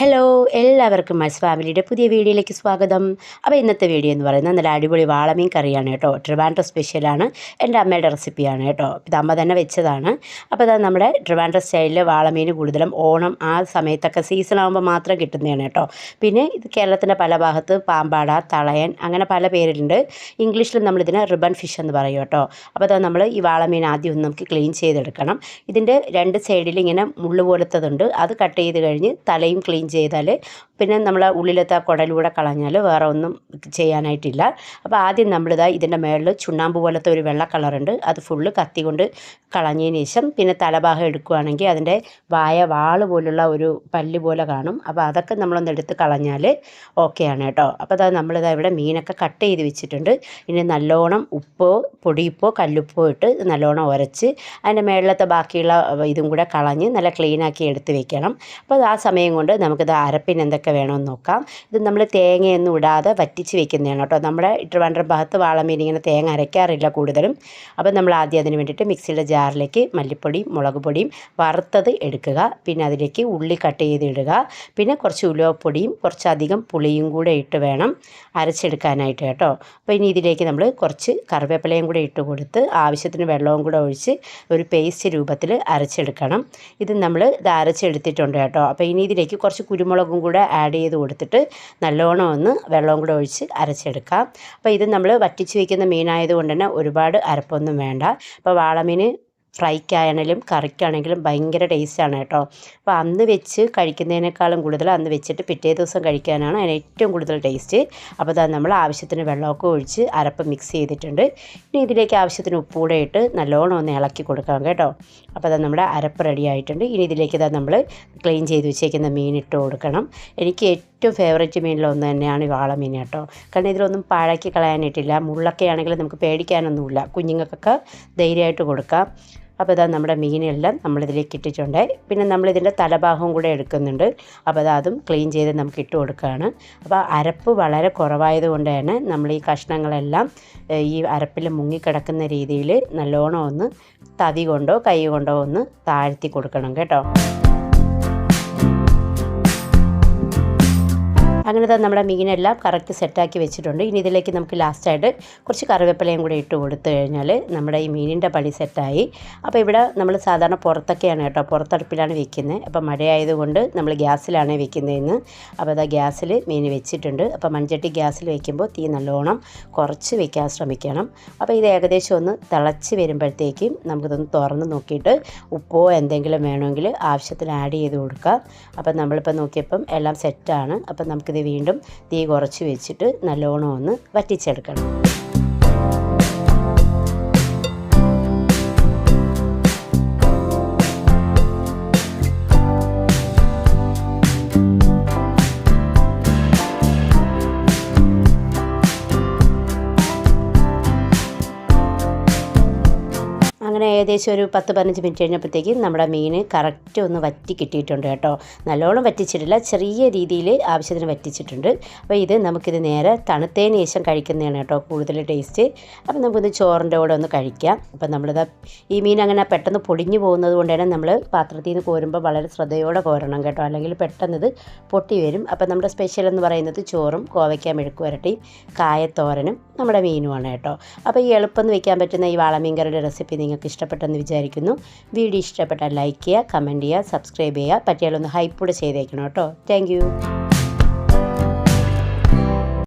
Hello എല്ലാവർക്കും മസ് ഫാമിലിയുടെ പുതിയ വീഡിയോയിലേക്ക് സ്വാഗതം. അപ്പോൾ ഇന്നത്തെ വീഡിയോ എന്ന് പറയുന്നത് നല്ല അടിപൊളി വാളമീൻ കറിയാണ് കേട്ടോ. ട്രിവാൻഡ്രം സ്പെഷ്യലാണ് എന്റെ അമ്മയുടെ റെസിപ്പിയാണ് കേട്ടോ. ഇത് അമ്മ തന്നെ വെച്ചതാണ്. അപ്പോൾ അത് നമ്മുടെ ട്രിവാൻഡ്രം സ്റ്റൈലിൽ വാളമീൻ കൂടുതലും ഓണം ആ സമയത്തൊക്കെ സീസൺ ആകുമ്പോൾ മാത്രം കിട്ടുന്നതാണ് കേട്ടോ. പിന്നെ ഇത് കേരളത്തിന്റെ പല ഭാഗത്ത് പാമ്പാട തളയൻ അങ്ങനെ പല പേരിലുണ്ട്. ഇംഗ്ലീഷിൽ നമ്മളിതിന് റിബൺ ഫിഷ് എന്ന് പറയും കേട്ടോ. അപ്പോൾ അത് നമ്മൾ ഈ വാളമീൻ ആദ്യം ഒന്ന് നമുക്ക് ക്ലീൻ ചെയ്തെടുക്കണം. ഇതിന്റെ രണ്ട് സൈഡിൽ ഇങ്ങനെ മുള്ളു പോലത്തതുണ്ട്. അത് കട്ട് ചെയ്ത് കഴിഞ്ഞ് തലയും ക്ലീൻ ചെയ്താൽ പിന്നെ നമ്മൾ ഉള്ളിലത്തെ ആ കുടലൂടെ കളഞ്ഞാൽ വേറെ ഒന്നും ചെയ്യാനായിട്ടില്ല. അപ്പോൾ ആദ്യം നമ്മളിതാ ഇതിന്റെ മേളിൽ ചുണ്ണാമ്പ് പോലത്തെ ഒരു വെള്ള കളറുണ്ട്. അത് ഫുള്ള് കത്തി കൊണ്ട് കളഞ്ഞതിന് ശേഷം പിന്നെ തലഭാഗം എടുക്കുകയാണെങ്കിൽ അതിന്റെ വായ വാൾ പോലുള്ള ഒരു പല്ല് പോലെ കാണും. അപ്പോൾ അതൊക്കെ നമ്മളൊന്ന് എടുത്ത് കളഞ്ഞാൽ ഓക്കെയാണ് കേട്ടോ. അപ്പോൾ അതാ നമ്മളിതാ ഇവിടെ മീനൊക്കെ കട്ട് ചെയ്ത് വെച്ചിട്ടുണ്ട്. ഇനി നല്ലോണം ഉപ്പോ പൊടിയുപ്പോ കല്ലുപ്പോ ഇട്ട് നല്ലോണം ഉരച്ച് അതിന്റെ മേളിലത്തെ ബാക്കിയുള്ള ഇതും കൂടെ കളഞ്ഞ് നല്ല ക്ലീനാക്കി എടുത്ത് വെക്കണം. അപ്പോൾ ആ സമയം കൊണ്ട് നമുക്കിത് അരപ്പിന് എന്തൊക്കെ വേണമെന്ന് നോക്കാം. ഇത് നമ്മൾ തേങ്ങയൊന്നും ഇടാതെ വറ്റിച്ച് വെക്കുന്നതാണ് കേട്ടോ. നമ്മുടെ ട്രിവാൻഡ്രം ഭാഗത്ത് വാളമീൻ ഇങ്ങനെ തേങ്ങ അരയ്ക്കാറില്ല കൂടുതലും. അപ്പോൾ നമ്മൾ ആദ്യം അതിന് വേണ്ടിയിട്ട് മിക്സിയുടെ ജാറിലേക്ക് മല്ലിപ്പൊടിയും മുളക് പൊടിയും വറുത്തത് എടുക്കുക. പിന്നെ അതിലേക്ക് ഉള്ളി കട്ട് ചെയ്ത് ഇടുക പിന്നെ കുറച്ച് ഉലുവപ്പൊടിയും കുറച്ചധികം പുളിയും കൂടെ ഇട്ട് വേണം അരച്ചെടുക്കാനായിട്ട് കേട്ടോ. അപ്പോൾ ഇനി ഇതിലേക്ക് നമ്മൾ കുറച്ച് കറിവേപ്പിലയും കൂടെ ഇട്ട് കൊടുത്ത് ആവശ്യത്തിന് വെള്ളവും കൂടെ ഒഴിച്ച് ഒരു പേസ്റ്റ് രൂപത്തിൽ അരച്ചെടുക്കണം. ഇത് നമ്മൾ ഇത് അരച്ചെടുത്തിട്ടുണ്ട് കേട്ടോ. അപ്പോൾ ഇനി ഇതിലേക്ക് കുറച്ച് കുരുമുളകും കൂടെ ആഡ് ചെയ്ത് കൊടുത്തിട്ട് നല്ലോണം ഒന്ന് വെള്ളവും കൂടെ ഒഴിച്ച് അരച്ചെടുക്കാം. അപ്പോൾ ഇത് നമ്മൾ വറ്റിച്ച് വയ്ക്കുന്ന മീനായതുകൊണ്ട് തന്നെ ഒരുപാട് അരപ്പൊന്നും വേണ്ട. അപ്പോൾ വാളമീൻ ഫ്രൈക്കാണെങ്കിലും കറിക്കാണെങ്കിലും ഭയങ്കര ടേസ്റ്റാണ് കേട്ടോ. അപ്പോൾ അന്ന് വെച്ച് കഴിക്കുന്നതിനേക്കാളും കൂടുതൽ അന്ന് വെച്ചിട്ട് പിറ്റേ ദിവസം കഴിക്കാനാണ് അതിന് ഏറ്റവും കൂടുതൽ ടേസ്റ്റ്. അപ്പോൾ അത് നമ്മൾ ആവശ്യത്തിന് വെള്ളമൊക്കെ ഒഴിച്ച് അരപ്പ് മിക്സ് ചെയ്തിട്ടുണ്ട്. ഇനി ഇതിലേക്ക് ആവശ്യത്തിന് ഉപ്പൂടെ ഇട്ട് നല്ലോണം ഒന്ന് ഇളക്കി കൊടുക്കാം കേട്ടോ. അപ്പോൾ അത് നമ്മുടെ അരപ്പ് റെഡി ആയിട്ടുണ്ട്. ഇനി ഇതിലേക്ക് ഇതാ നമ്മൾ ക്ലീൻ ചെയ്ത് വെച്ചേക്കുന്ന മീൻ ഇട്ട് കൊടുക്കണം. എനിക്ക് ഏറ്റവും ഫേവറേറ്റ് മീനിലൊന്ന് തന്നെയാണ് ഈ വാളമീൻ കേട്ടോ. കാരണം ഇതിലൊന്നും പാഴാക്കി കളയാനായിട്ടില്ല. മുള്ളൊക്കെ ആണെങ്കിൽ നമുക്ക് പേടിക്കാനൊന്നുമില്ല. കുഞ്ഞുങ്ങൾക്കൊക്കെ ധൈര്യമായിട്ട് കൊടുക്കാം. അപ്പോൾ ഇതാ നമ്മുടെ മീനെല്ലാം നമ്മളിതിലേക്ക് ഇട്ടിട്ടുണ്ട്. പിന്നെ നമ്മളിതിന്റെ തലഭാഗവും കൂടെ എടുക്കുന്നുണ്ട്. അപ്പോൾ അത് അതും ക്ലീൻ ചെയ്ത് നമുക്ക് ഇട്ട് കൊടുക്കുകയാണ്. അപ്പോൾ അരപ്പ് വളരെ കുറവായതുകൊണ്ട് തന്നെ നമ്മൾ ഈ കഷ്ണങ്ങളെല്ലാം ഈ അരപ്പിൽ മുങ്ങിക്കിടക്കുന്ന രീതിയിൽ നല്ലോണം ഒന്ന് തവി കൊണ്ടോ കൈ കൊണ്ടോ ഒന്ന് താഴ്ത്തി കൊടുക്കണം കേട്ടോ. അങ്ങനെ തന്നെ നമ്മുടെ മീനെല്ലാം കറക്റ്റ് സെറ്റാക്കി വെച്ചിട്ടുണ്ട്. ഇനി ഇതിലേക്ക് നമുക്ക് ലാസ്റ്റായിട്ട് കുറച്ച് കറിവേപ്പിലയും കൂടി ഇട്ട് കൊടുത്തു കഴിഞ്ഞാൽ നമ്മുടെ ഈ മീനിന്റെ പണി സെറ്റായി അപ്പോൾ ഇവിടെ നമ്മൾ സാധാരണ പുറത്തൊക്കെയാണ് കേട്ടോ പുറത്തടുപ്പിലാണ് വെക്കുന്നത് അപ്പോൾ മഴയായതുകൊണ്ട് നമ്മൾ ഗ്യാസിലാണ് വെക്കുന്നതെന്ന് അപ്പോൾ അതാ ഗ്യാസിൽ മീൻ വെച്ചിട്ടുണ്ട്. അപ്പോൾ മൺചട്ടി ഗ്യാസിൽ വെക്കുമ്പോൾ തീ നല്ലോണം കുറച്ച് വെക്കാൻ ശ്രമിക്കണം. അപ്പോൾ ഇത് ഏകദേശം ഒന്ന് തിളച്ച് വരുമ്പോഴത്തേക്കും നമുക്കിതൊന്ന് തുറന്ന് നോക്കിയിട്ട് ഉപ്പോ എന്തെങ്കിലും വേണമെങ്കിൽ ആവശ്യത്തിന് ആഡ് ചെയ്ത് കൊടുക്കാം. അപ്പോൾ നമ്മളിപ്പോൾ നോക്കിയപ്പം എല്ലാം സെറ്റാണ് അപ്പോൾ നമുക്കിത് വീണ്ടും തീ കുറച്ച് വെച്ചിട്ട് നല്ലോണം ഒന്ന് വറ്റിച്ചെടുക്കണം. അങ്ങനെ ഏകദേശം ഒരു പത്ത് പതിനഞ്ച് മിനിറ്റ് കഴിഞ്ഞപ്പോഴത്തേക്കും നമ്മുടെ മീൻ കറക്റ്റ് ഒന്ന് വറ്റി കിട്ടിയിട്ടുണ്ട് കേട്ടോ. നല്ലോണം വറ്റിച്ചിട്ടില്ല ചെറിയ രീതിയിൽ ആവശ്യത്തിന് വറ്റിച്ചിട്ടുണ്ട്. അപ്പോൾ ഇത് നമുക്കിത് നേരെ തണുത്തതിന് ശേഷം കഴിക്കുന്നതാണ് കേട്ടോ കൂടുതൽ ടേസ്റ്റ്. അപ്പോൾ നമുക്കിത് ചോറിന്റെ കൂടെ ഒന്ന് കഴിക്കാം. അപ്പോൾ നമ്മളിത് ഈ മീൻ അങ്ങനെ പെട്ടെന്ന് പൊടിഞ്ഞു പോകുന്നത് കൊണ്ട് തന്നെ നമ്മൾ പാത്രത്തിൽ നിന്ന് കോരുമ്പോൾ വളരെ ശ്രദ്ധയോടെ കോരണം കേട്ടോ. അല്ലെങ്കിൽ പെട്ടെന്ന് ഇത് പൊട്ടി വരും. അപ്പോൾ നമ്മുടെ സ്പെഷ്യൽ എന്ന് പറയുന്നത് ചോറും കോവയ്ക്ക മെഴുക്ക് വരട്ടിയും കായത്തോരനും നമ്മുടെ മീനുമാണ് കേട്ടോ. അപ്പോൾ ഈ എളുപ്പം വെക്കാൻ പറ്റുന്ന ഈ വാളമീൻ കറിയുടെ റെസിപ്പി നിങ്ങൾക്ക് ഇഷ്ടപ്പെട്ടെന്ന് വിചാരിക്കുന്നു. വീഡിയോ ഇഷ്ടപ്പെട്ടാൽ ലൈക്ക് ചെയ്യുക കമന്റ് ചെയ്യുക സബ്സ്ക്രൈബ് ചെയ്യുക. പറ്റിയാലൊന്ന് ഹൈപ്പ് കൂടെ ചെയ്തേക്കണം കേട്ടോ. താങ്ക്